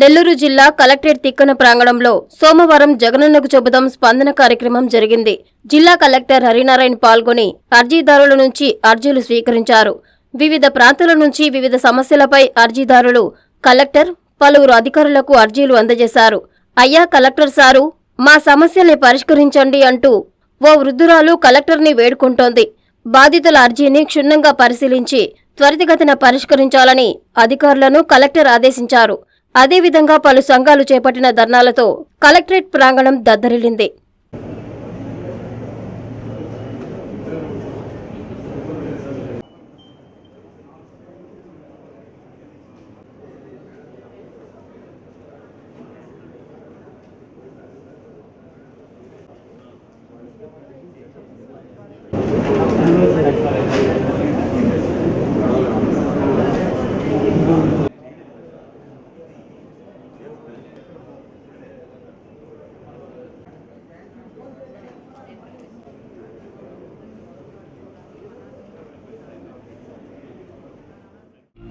నెల్లూరు జిల్లా కలెక్టరేట్ తిక్కన ప్రాంగణంలో సోమవారం జగనన్నకు చెబుదాం స్పందన కార్యక్రమం జరిగింది. జిల్లా కలెక్టర్ హరినారాయణ పాల్గొని అర్జీదారుల నుంచి అర్జీలు స్వీకరించారు. వివిధ ప్రాంతాల నుంచి వివిధ సమస్యలపై అర్జీదారులు కలెక్టర్ పలువురు అధికారులకు అర్జీలు అందజేశారు. అయ్యా కలెక్టర్ సారు మా సమస్యల్ని పరిష్కరించండి అంటూ ఓ వృద్ధురాలు కలెక్టర్ని వేడుకుంటోంది. బాధితుల అర్జీని క్షుణ్ణంగా పరిశీలించి త్వరితగతిన పరిష్కరించాలని అధికారులను కలెక్టర్ ఆదేశించారు. అదేవిధంగా పలు సంఘాలు చేపట్టిన ధర్నాలతో కలెక్టరేట్ ప్రాంగణం దద్దరిల్లింది.